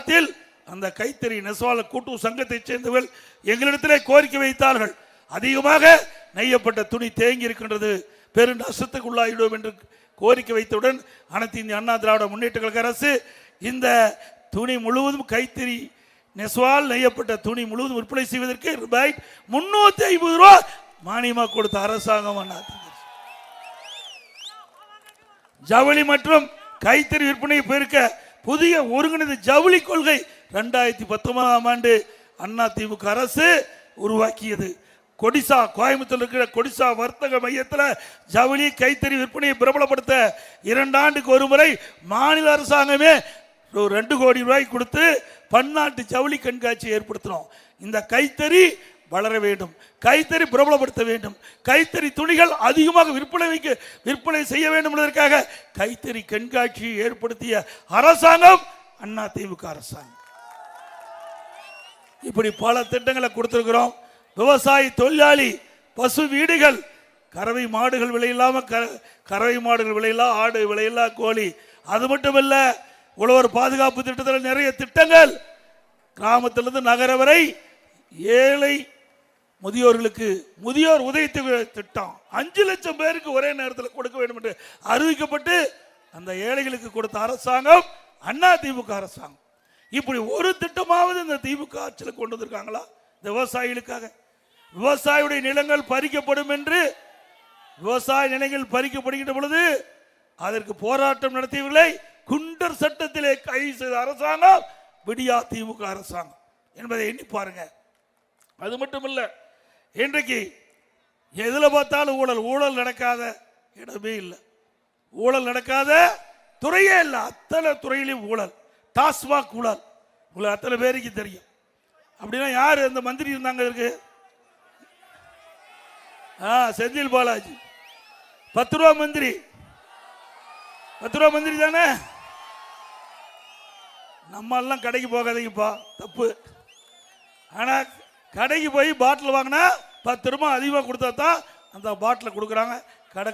காலத்தில் அந்த கைத்தறி நெசவாள கூட்டு சங்கத்தைச் சேர்ந்தவர்கள் எங்களிடத்திலே கோரிக்கை வைத்தார்கள். அதிகமாக நெய்யப்பட்ட துணி தேங்கி இருக்கின்றது. பெரு நஷ்டத்துக்குள்ளாயிடும் என்று கோரிக்கை வைத்தவுடன் அனைத்து இந்திய அண்ணா திராவிட முன்னேற்ற கழக அரசு இந்த துணி முழுவதும் கைத்தறி நெசவால் நெய்யப்பட்ட துணி முழுவதும் விற்பனை செய்வதற்கு ரூபாய் முன்னூத்தி ஐம்பது ரூபா மானியமாக கொடுத்த அரசாங்கம் ஜவுளி மற்றும் கைத்தறி விற்பனை பெருக்க புதிய ஒருங்கிணைந்த ஜவுளி கொள்கை ரெண்டாயிரத்தி பத்தொன்பதாம் ஆண்டு அண்ணா திமுக அரசு உருவாக்கியது. கொடிசா கோயம்புத்தூர் இருக்கிற கொடிசா வர்த்தக மையத்தில் ஜவுளி கைத்தறி விற்பனையை பிரபலப்படுத்த இரண்டு ஆண்டுக்கு ஒரு முறை மாநில அரசாங்கமே ரெண்டு கோடி ரூபாய் கொடுத்து பன்னாட்டு ஜவுளி கண்காட்சி ஏற்படுத்தினோம். இந்த கைத்தறி வளர வேண்டும். கைத்தறி பிரபலப்படுத்த வேண்டும். கைத்தறி துணிகள் அதிகமாக விற்பனை வைக்க விற்பனை செய்ய வேண்டும் என்பதற்காக கைத்தறி கண்காட்சியை ஏற்படுத்திய அரசாங்கம் அண்ணா திமுக அரசாங்கம். இப்படி பல திட்டங்களை கொடுத்திருக்கிறோம். விவசாயி தொழிலாளி பசு வீடுகள் கறவை மாடுகள் விலையில்லாம க- கறவை மாடுகள் விலையில்லா ஆடு விலையில்லா கோழி. அது மட்டும் இல்லை உழவர் பாதுகாப்பு திட்டத்தில் நிறைய திட்டங்கள். கிராமத்திலிருந்து நகர வரை ஏழை முதியோர்களுக்கு முதியோர் உதவி திட்டம். அஞ்சு லட்சம் பேருக்கு ஒரே நேரத்தில் கொடுக்க வேண்டும் என்று அறிவிக்கப்பட்டு அந்த ஏழைகளுக்கு கொடுத்த அரசாங்கம் அண்ணா திமுக அரசாங்கம். இப்படி ஒரு திட்டமாவது இந்த திமுக ஆட்சியில் கொண்டு வந்திருக்காங்களா? இந்த விவசாயிகளுக்காக. விவசாயியுடைய நிலங்கள் பறிக்கப்படும் என்று விவசாய நிலங்கள் பறிக்கப்படுகின்ற பொழுது அதற்கு போராட்டம் நடத்தியவர்களை குண்டர் சட்டத்திலே கைது செய்த அரசாங்கம் விடியா திமுக அரசாங்கம். என்பதை எண்ணி பாருங்க. அது மட்டும் இல்லை இன்றைக்கு எதில் பார்த்தாலும் ஊழல் ஊழல் நடக்காத இடமே இல்லை. ஊழல் நடக்காத துறையே இல்லை. அத்தனை துறையிலையும் ஊழல். டாஸ்மாக் ஊழல். உங்களுக்கு அத்தனை பேருக்கு தெரியும். அப்படின்னா யார் அந்த மந்திரி இருந்தாங்க இருக்கு ஆ செந்தில் பாலாஜி. பத்து ரூபா மந்திரி. பத்து ரூபா மந்திரி தானே? நம்ம எல்லாம் கடைக்கு போகாதீங்கப்பா. தப்பு. ஆனால் கடைக்கு போய் பாட்டில் வாங்கினா பத்து ரூபாய் அதிகமாக கொடுத்தா தான் அந்த பாட்டில் கொடுக்குறாங்க. கடை